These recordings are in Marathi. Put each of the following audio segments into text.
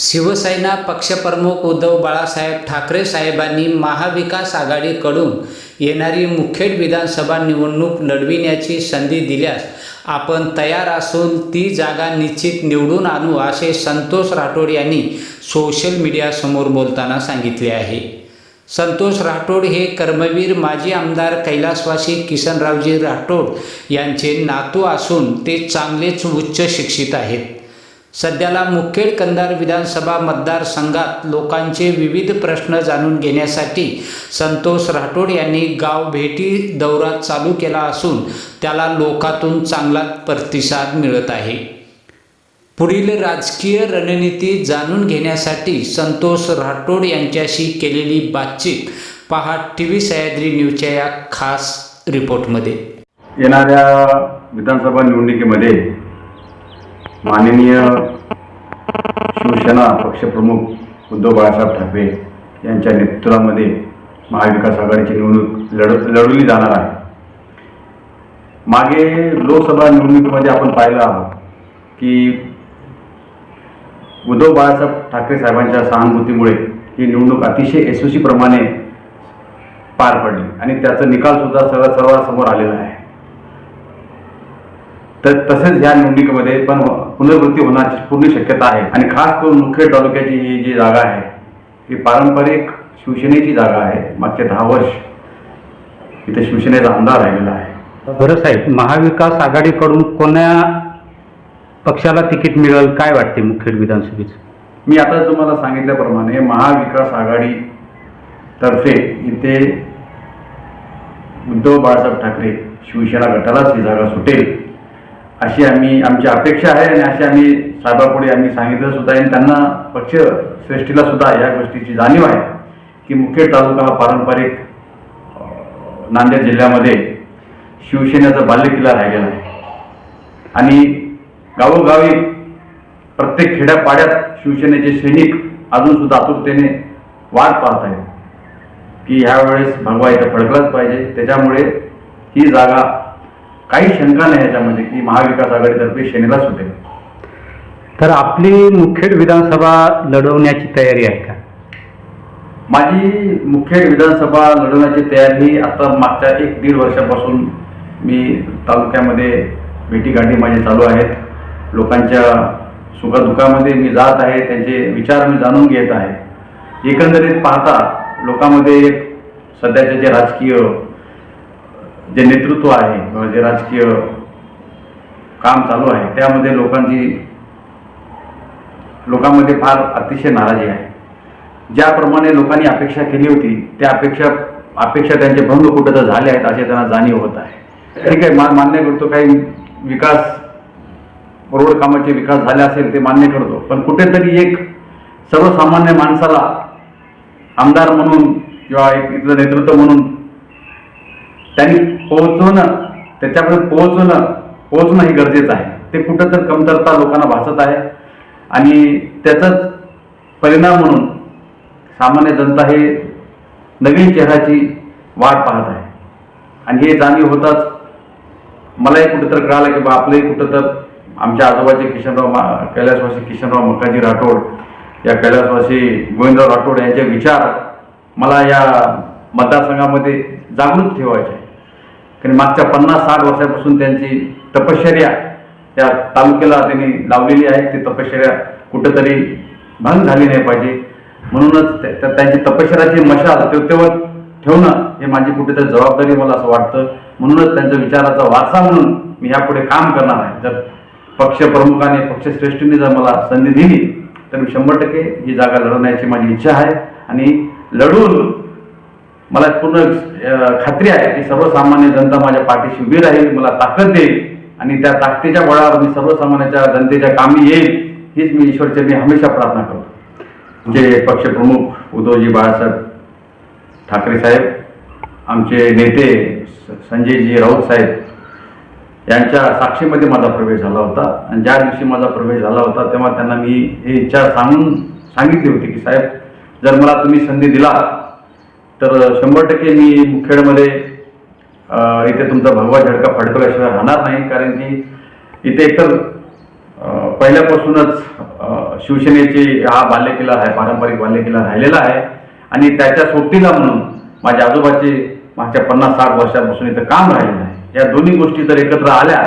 शिवसेना पक्षप्रमुख उद्धव बाळासाहेब ठाकरे साहेबांनी महाविकास आघाडीकडून येणारी मुखेड विधानसभा निवडणूक लढविण्याची संधी दिल्यास आपण तयार असून ती जागा निश्चित निवडून आणू असे संतोष राठोड यांनी सोशल मीडियासमोर बोलताना सांगितले आहे. संतोष राठोड हे कर्मवीर माजी आमदार कैलासवासी किसनरावजी राठोड यांचे नातू असून ते चांगलेच उच्च शिक्षित आहेत. सध्याला मुखेड कंधार विधानसभा मतदारसंघात लोकांचे विविध प्रश्न जाणून घेण्यासाठी संतोष राठोड यांनी गाव भेटी दौरा चालू केला असून त्याला लोकातून चांगला प्रतिसाद मिळत आहे. पुढील राजकीय रणनीती जाणून घेण्यासाठी संतोष राठोड यांच्याशी केलेली बातचीत पहा टी व्ही सह्याद्री न्यूजच्या या खास रिपोर्टमध्ये. येणाऱ्या विधानसभा निवडणुकीमध्ये माननीय शिवसेना पक्षप्रमुख उद्धव बाळासाहेब ठाकरे यांच्या नेतृत्वामध्ये महाविकास आघाडीची निवडणूक लढ लढवली जाणार आहे. मागे लोकसभा निवडणुकीमध्ये आपण पाहिलं आहोत की उद्धव बाळासाहेब ठाकरे साहेबांच्या सहानुभूतीमुळे ही निवडणूक अतिशय यशस्वीप्रमाणे पार पडली आणि त्याचा निकालसुद्धा सर्व सर्वांसमोर आलेला आहे. तर तसेच ह्या निवडणुकीमध्ये पण पुनरावृत्ती होण्याची पूर्ण शक्यता आहे. आणि खास करून मुखेड तालुक्याची ही जी जागा आहे ही पारंपरिक शिवसेनेची जागा आहे. मागचे दहा वर्ष इथे शिवसेनेचा आमदार राहिलेला आहे. बरं साहेब महाविकास आघाडीकडून कोण्या पक्षाला तिकीट मिळेल? काय वाटते मुखेड विधानसभेचं? मी आता तुम्हाला सांगितल्याप्रमाणे महाविकास आघाडी तर्फे इथे उद्धव बाळासाहेब ठाकरे शिवसेना गटालाच ही जागा सुटेल. अशी आम्ही आमची अपेक्षा आहे आणि अशी आम्ही साहेबापुढे आम्ही सांगितलं सुद्धा आणि त्यांना पक्ष श्रेष्ठीला सुद्धा या गोष्टीची जाणीव आहे की मुखेड तालुका हा पारंपरिक नांदेड जिल्ह्यामध्ये शिवसेनेचा बाल्यकिल्ला राहिलेला आहे. आणि गावोगावी प्रत्येक खेड्यापाड्यात शिवसेनेचे सैनिक अजून सुद्धा आतुरतेने वाट पाहत आहेत की ह्यावेळेस भगवा इथं फडकलाच पाहिजे. त्याच्यामुळे ही जागा काही शंका नाही याच्यामध्ये की महाविकास आघाडीतर्फे सेनेला सुटेल. तर आपली मुखेड विधानसभा लढवण्याची तयारी आहे का? माझी मुख्य विधानसभा लढवण्याची तयारी आता मागच्या एक दीड वर्षापासून मी तालुक्यामध्ये भेटीगाठी माझे चालू आहेत. लोकांच्या सुखदुःखामध्ये मी जात आहे त्यांचे विचार मी जाणून घेत आहे. एकंदरीत पाहता लोकांमध्ये एक सध्याचे जे राजकीय जे नेतृत्व आहे किंवा जे राजकीय काम चालू आहे त्यामध्ये लोकांची लोकांमध्ये फार अतिशय नाराजी आहे. ज्याप्रमाणे लोकांनी अपेक्षा केली होती त्या अपेक्षा अपेक्षा त्यांचे भंग कुठं तर झाले आहेत असे त्यांना जाणीव होत आहे. ठीक आहे मा मान्य करतो काही विकास रोड कामाचे विकास झाले असेल ते मान्य करतो. पण कुठेतरी एक सर्वसामान्य माणसाला आमदार म्हणून किंवा एक इथलं नेतृत्व म्हणून त्यांनी पोहोचवणं त्याच्यापर्यंत पोहोचवणं पोहोचणं हे गरजेचं आहे. ते कुठं तर कमतरता लोकांना भासत आहे. आणि त्याचाच परिणाम म्हणून सामान्य जनता हे नवीन चेहराची वाट पाहत आहे. आणि हे जाणीव होताच मलाही कुठंतर कळालं की बा आपलंही कुठं तर आमच्या आजोबाचे किशनराव मा कैलासवासी किशनराव मक्काजी राठोड या कैलासवासी गोविंदराव राठोड यांचे विचार मला या मतदारसंघामध्ये जागृत ठेवायचे आहे कारण मागच्या पन्नास साठ वर्षापासून त्यांची तपश्चर्या त्या तालुक्याला त्यांनी लावलेली आहे. ती तपश्चर्या कुठंतरी भंग झाली नाही पाहिजे. म्हणूनच त्या- त्यांची तपश्चर्याची मशाल तेवतेवर ठेवणं हे माझी कुठेतरी जबाबदारी मला असं वाटतं. म्हणूनच त्यांच्या विचाराचा वारसा म्हणून मी यापुढे काम करणार आहे. जर पक्षप्रमुखाने पक्षश्रेष्ठीने जर मला संधी दिली तर मी शंभर टक्के ही जागा लढवण्याची माझी इच्छा आहे. आणि लढून मला पूर्ण खात्री आहे की सर्वसामान्य जनता माझ्या पाठीशी उभी राहील मला ताकद देईल आणि त्या ताकदीच्या बळावर मी सर्वसामान्याच्या जनतेच्या कामी येईल हीच मी ईश्वरचरणी हमेशा प्रार्थना करतो. जे पक्षप्रमुख उद्धवजी बाळासाहेब ठाकरे साहेब आमचे नेते स- संजयजी राऊत साहेब यांच्या साक्षीमध्ये माझा प्रवेश झाला होता. आणि ज्या दिवशी माझा प्रवेश झाला होता तेव्हा त्यांना मी हे इच्छा सांगून सांगितली होती की साहेब जर मला तुम्ही संधी दिला तर शंभर टक्के मी मुखेडमध्ये इथे तुमचा भगवा झडका फडकवल्याशिवाय राहणार नाही. कारण की इथे एकतर पहिल्यापासूनच शिवसेनेचे हा बाल्यकिल्ला आहे पारंपरिक बाल्यकिल्ला राहिलेला आहे. आणि त्याच्या सोबतीला म्हणून माझ्या आजोबाचे मागच्या पन्नास साठ वर्षापासून इथं काम राहिलेलं आहे. या दोन्ही गोष्टी जर एकत्र आल्या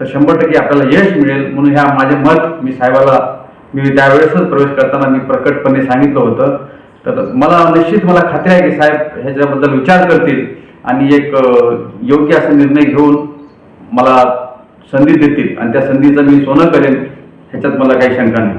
तर शंभर टक्के आपल्याला यश मिळेल. म्हणून ह्या माझे मत मी साहेबाला मी त्यावेळेसच प्रवेश करताना मी प्रकटपणे सांगितलं होतं. तर मला निश्चित मला खात्री आहे की साहेब ह्याच्याबद्दल विचार करतील आणि एक योग्य असा निर्णय घेऊन मला संधी देतील. आणि त्या संधीचं मी सोनं करेन ह्याच्यात मला काही शंका नाही.